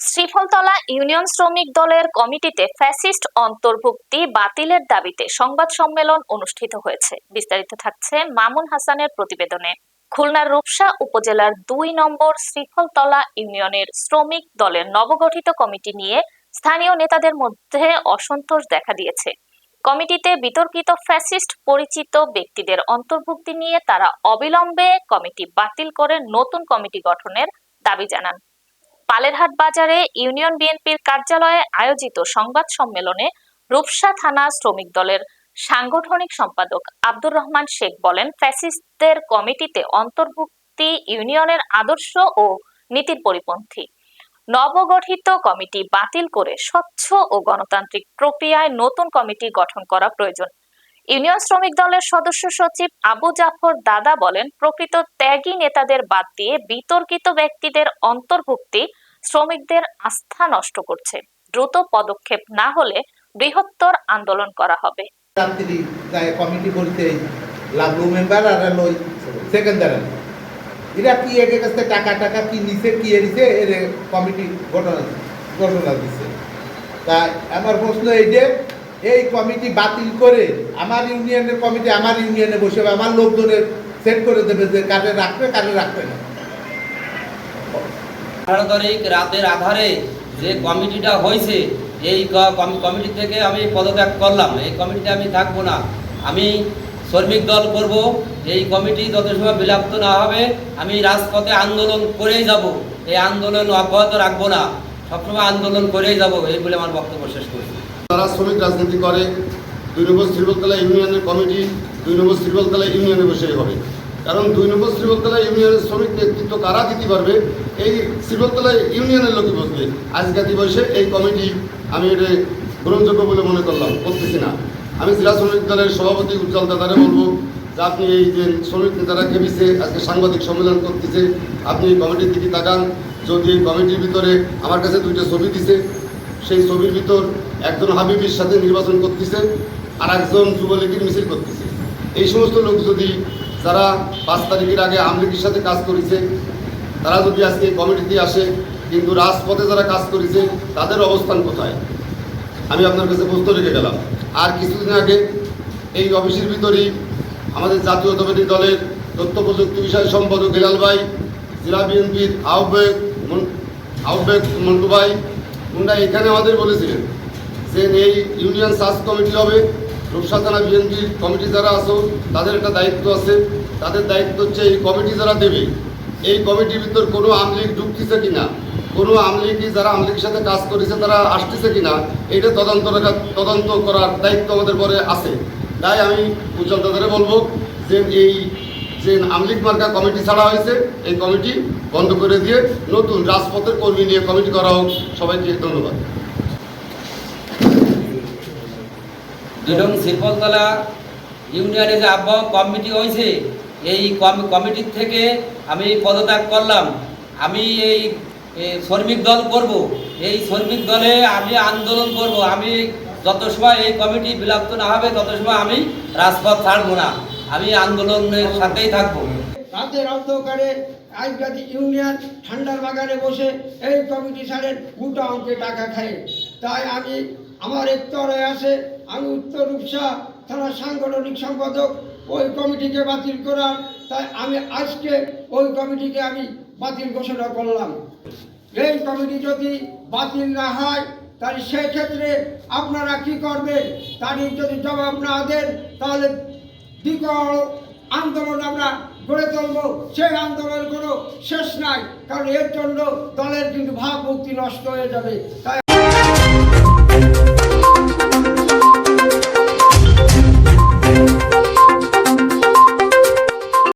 Sriphaltala union শ্রমিক দলের কমিটিতে ফ্যাসিস্ট অন্তর্ভুক্তি বাতিলের দাবিতে সংবাদ সম্মেলন অনুষ্ঠিত হয়েছে। বিস্তারিত থাকছে মামুন হাসানের প্রতিবেদনে। খুলনার রূপসা উপজেলার দুই নম্বর শ্রীফলতলা ইউনিয়নের শ্রমিক দলের নবগঠিত কমিটি নিয়ে স্থানীয় নেতাদের মধ্যে অসন্তোষ দেখা দিয়েছে। কমিটিতে বিতর্কিত ফ্যাসিস্ট পরিচিত ব্যক্তিদের অন্তর্ভুক্তি নিয়ে তারা অবিলম্বে কমিটি বাতিল করে নতুন কমিটি গঠনের দাবি জানান। পালেরহাট বাজারে ইউনিয়ন বিএনপির কার্যালয়ে আয়োজিত সংবাদ সম্মেলনে রূপসা থানা শ্রমিক দলের সাংগঠনিক সম্পাদক আব্দুর রহমান শেখ বলেন, ফ্যাসিস্টদের কমিটিতে অন্তর্ভুক্তি, ইউনিয়নের আদর্শ ও নীতির পরিপন্থী। নবগঠিত কমিটি বাতিল করে স্বচ্ছ ও গণতান্ত্রিক প্রক্রিয়ায় নতুন কমিটি গঠন করা প্রয়োজন। ইউনিয়ন শ্রমিক দলের সদস্য সচিব আবু জাফর দাদা বলেন, প্রকৃত ত্যাগী নেতাদের বাদ দিয়ে বিতর্কিত ব্যক্তিদের অন্তর্ভুক্তি শ্রমিকদের আস্থা নষ্ট করছে। দ্রুত পদক্ষেপ না হলে বৃহত্তর আন্দোলন করা হবে। কমিটি বলতে লাভলু মেম্বার আর হলো সেকেন্ডার এরা কি এর কাছে টাকা টাকা কি নিছে, কি এরিছে, এর কমিটি ঘটনা ঘটনা দিছে। তা আমার প্রশ্ন এই যে, এই কমিটি বাতিল করে আমার ইউনিয়নের কমিটি আমার ইউনিয়নে বসে, আমার লোকজনের সেট করে দেবে যে কাজে রাখবে কাজে রাখবে না। আঠারো তারিখ রাতের আধারে যে কমিটিটা হয়েছে, এই কমিটি থেকে আমি পদত্যাগ করলাম। এই কমিটিতে আমি থাকব না। আমি শ্রমিক দল করব। এই কমিটি যত সময় বিলাপ্ত না হবে, আমি রাজপথে আন্দোলন করেই যাব। এই আন্দোলন অব্যাহত রাখব না। সবসময় আন্দোলন করেই যাব, এই বলে আমার বক্তব্য শেষ করছি। তারা শ্রমিক রাজনীতি করে, দুই নম্বর শ্রীবলতলা ইউনিয়নের কমিটি, দুই নম্বর শ্রীবলতলা ইউনিয়নে বসেই হবে। কারণ দুই নম্বর শ্রীবলতলা ইউনিয়নের শ্রমিক নেতৃত্ব কারা দিতে পারবে, এই শ্রীবলতলা ইউনিয়নের লোকই বসবে। আজকে দিবসে এই কমিটি আমি এটা গ্রহণযোগ্য বলে মনে করলাম, করতেছি না। আমি জেলা শ্রমিক দলের সভাপতি উজ্জ্বল দাদারে বলব যে আপনি এই যে শ্রমিক নেতারা কেবিছে আজকে সাংবাদিক সম্মেলন করতেছে, আপনি এই কমিটির দিকে তাকান। যদি এই কমিটির ভিতরে আমার কাছে দুইটা ছবি দিছে, সেই ছবির ভিতর একজন হাবিবির সাথে নির্বাচন করতেছে আর একজন যুবলীগের মিছিল করতেছে। এই সমস্ত লোক যদি যারা পাঁচ তারিখের আগে আমলিগের সাথে কাজ করেছে, তারা যদি আজকে কমিটিতে আসে, কিন্তু রাজপথে যারা কাজ করেছে, তাদের অবস্থান কোথায়? আমি আপনার কাছে প্রশ্ন রেখে গেলাম। আর কিছুদিন আগে এই অফিসের ভিতরেই আমাদের জাতীয় জাতীয়তাবাদী দলের তথ্য প্রযুক্তি বিষয় সম্পাদক হেলাল ভাই, জেলা বিএনপির আহ্বায়ক আহ্বায়ক মন্টু ভাই মুন্ডা এখানে আমাদের বলেছিলেন যে, এই ইউনিয়ন সার্চ কমিটি হবে রূপসা থানা বিএনপির কমিটি যারা আছো, তাদের একটা দায়িত্ব আছে। তাদের দায়িত্ব হচ্ছে এই কমিটি যারা দেবে, এই কমিটির ভিতর কোনো আমলিগ ঢুকতেছে কিনা, কোনো আমলিগি যারা আমলিগের সাথে কাজ করেছে, তারা আসতেছে কিনা, এটা তদন্ত তদন্ত করার দায়িত্ব আমাদের পরে আছে। তাই আমি উজ্জ্বল দাদারে বলব যে এই যে আমলিগ মার্কা কমিটি ছাড়া হয়েছে, এই কমিটি বন্ধ করে দিয়ে নতুন রাজপথের কর্মী নিয়ে কমিটি করা হোক। সবাইকে ধন্যবাদ। দুলং শিল্পতলা ইউনিয়নে যে আবহাওয়া কমিটি হয়েছে, এই কমিটির থেকে আমি পদত্যাগ করলাম। আমি এই শ্রমিক দল করব। এই শ্রমিক দলে আমি আন্দোলন করব। আমি যত সময় এই কমিটি বিলাপ্ত না হবে, তত সময় আমি রাজপথ ছাড়বো না। আমি আন্দোলনের সাথেই থাকব। রাতের অন্ধকারে আজগাদি ইউনিয়ন ঠান্ডার বাগানে বসে এই কমিটি সারের গোটা অঙ্কে টাকা খায়। তাই আমি, আমার উত্তরে আছে আমি উত্তর রূপসা থানা সাংগঠনিক সম্পাদক, ওই কমিটিকে বাতিল করার, তাই আমি আজকে ওই কমিটিকে আমি বাতিল ঘোষণা করলাম। এই কমিটি যদি বাতিল না হয়, তাহলে সেক্ষেত্রে আপনারা কি করবেন? তারই যদি জবাব না দেন, তাহলে বিকল আন্দোলন আমরা গড়ে তুলব। সেই আন্দোলন কোনো শেষ নাই, কারণ এর জন্য দলের কিন্তু ভাবমূর্তি নষ্ট হয়ে যাবে। তাই